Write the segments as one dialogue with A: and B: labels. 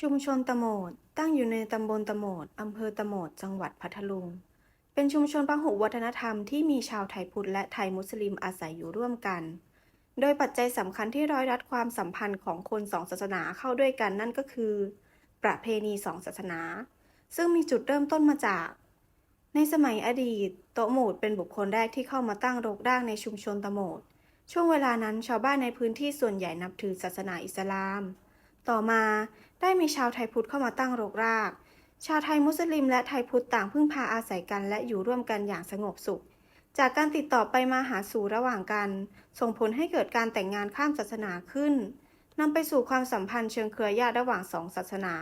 A: ชุมชนตะโหมดตั้งอยู่ในตำบลตะโหมดอำเภอตะโหมด จังหวัดพัทลุง เป็นชุมชนพหุวัฒนธรรมที่มีชาวไทยพุทธและไทยมุสลิมอาศัยอยู่ร่วมกัน โดยปัจจัยสำคัญที่ร้อยรัดความสัมพันธ์ของคนสองศาสนาเข้าด้วยกันนั่นก็คือ ประเพณีสองศาสนา ซึ่งมีจุดเริ่มต้นมาจาก ในสมัยอดีต โตะหมดเป็นบุคคลแรกที่เข้ามาตั้งรกรากในชุมชนตะโหมด ช่วงเวลานั้นชาวบ้านในพื้นที่ส่วนใหญ่นับถือศาสนาอิสลาม ต่อมาได้มีชาวไทยพุทธเข้ามาตั้งรกราก ชาวไทยมุสลิมและไทยพุทธต่างพึ่งพาอาศัยกันและอยู่ร่วมกันอย่างสงบสุข จากการติดต่อไปมาหาสู่ระหว่างกัน ส่งผลให้เกิดการแต่งงานข้ามศาสนาขึ้นนำไปสู่ความสัมพันธ์เชิงเครือญาติระหว่างสองศาสนา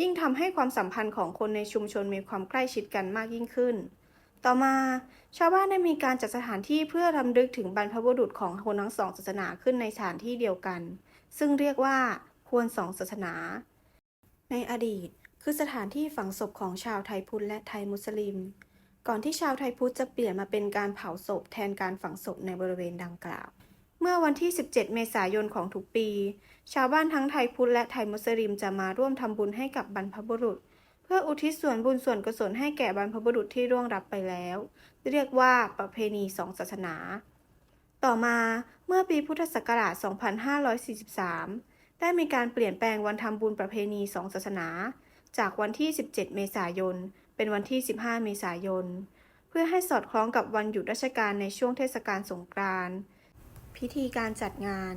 A: ยิ่งทำให้ความสัมพันธ์ของคนในชุมชนมีความใกล้ชิดกันมากยิ่งขึ้น ต่อมา ชาวบ้านได้มีการจัดสถานที่เพื่อรำลึกถึงบรรพบุรุษของคนทั้งสองศาสนาขึ้นในสถานที่เดียวกัน ซึ่งเรียกว่า ควรสองศาสนา ในอดีตคือสถานที่ฝังศพของชาวไทยพุทธและไทยมุสลิม ก่อนที่ชาวไทยพุทธจะเปลี่ยนมาเป็นการเผาศพแทนการฝังศพในบริเวณดังกล่าว เมื่อวันที่ 17 เมษายนของทุกปี ชาวบ้านทั้งไทยพุทธและไทยมุสลิมจะมาร่วมทำบุญให้กับบรรพบุรุษ เพื่ออุทิศส่วนบุญส่วนกุศลให้แก่บรรพบุรุษที่ร่วงรับไปแล้ว เรียกว่าประเพณีสองศาสนา ต่อมาเมื่อปีพุทธศักราช 2543 ได้มีการเปลี่ยนแปลงวันทำบุญประเพณีสองศาสนา จากวันที่ 17 เมษายน เป็นวันที่ 15 เมษายน เพื่อให้สอดคล้องกับวันหยุดราชการในช่วงเทศกาลสงกรานต์พิธีการจัดงาน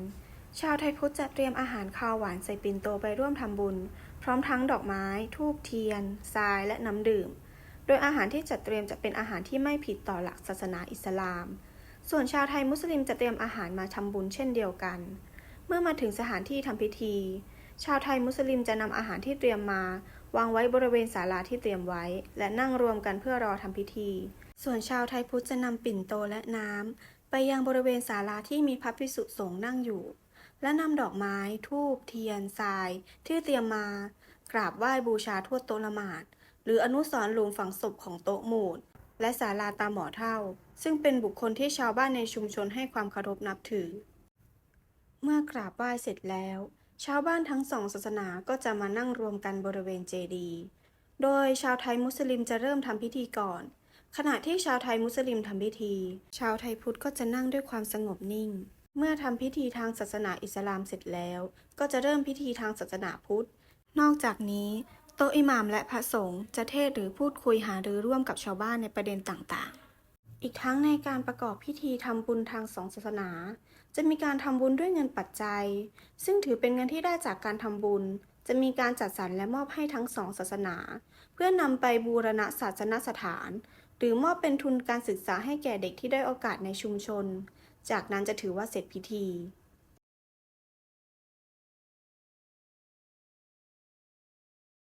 A: ชาวไทยพุทธจะเตรียมอาหารข้าวหวานใส่ปิ่นโตไปร่วมทำบุญ พร้อมทั้งดอกไม้ ทูบเทียน ทราย และน้ำดื่ม โดยอาหารที่จัดเตรียมจะเป็นอาหารที่ไม่ผิดต่อหลักศาสนาอิสลาม ส่วนชาวไทยมุสลิมจะเตรียมอาหารมาทำบุญเช่นเดียวกัน เมื่อมาถึงสถานที่ทำพิธี ชาวไทยมุสลิมจะนำอาหารที่เตรียมมา วางไว้บริเวณศาลาที่เตรียมไว้ และนั่งรวมกันเพื่อรอทำพิธี ส่วนชาวไทยพุทธจะนำปิ่นโตและน้ำไปยังบริเวณศาลาที่มีพระภิกษุสงฆ์นั่งอยู่ และนำดอกไม้ ทูบเทียนทราย ที่เตรียมมา กราบไหว้บูชาทั่วโตละหมาด หรืออนุสรณ์หลุมฝังศพของโต๊ะหมูดและศาลาตาหมอเท่า ซึ่งเป็นบุคคลที่ชาวบ้านในชุมชนให้ความเคารพนับถือ มื่อกราบไหว้เสร็จแล้ว ชาวบ้านทั้งสองศาสนาก็จะมานั่งรวมกันบริเวณเจดีย์โดยชาวไทยมุสลิมจะเริ่มทำพิธีก่อน ขณะที่ชาวไทยมุสลิมทำพิธี ชาวไทยพุทธก็จะนั่งด้วยความสงบนิ่ง เมื่อทำพิธีทางศาสนาอิสลามเสร็จแล้ว ก็จะเริ่มพิธีทางศาสนาพุทธ นอกจากนี้โต๊ะอิหม่ามและพระสงฆ์จะเทศหรือพูดคุยหารือร่วมกับชาวบ้านในประเด็นต่างๆ อีกทั้งในการประกอบพิธีทำบุญทางสองศาสนา จะมีการทำบุญด้วยเงินปัจจัย ซึ่งถือเป็นเงินที่ได้จากการทำบุญ จะมีการจัดสรรและมอบให้ทั้งสองศาสนา เพื่อนำไปบูรณะศาสนสถาน หรือมอบเป็นทุนการศึกษาให้แก่เด็กที่ได้โอกาสในชุมชน จากนั้นจะถือว่าเสร็จพิธี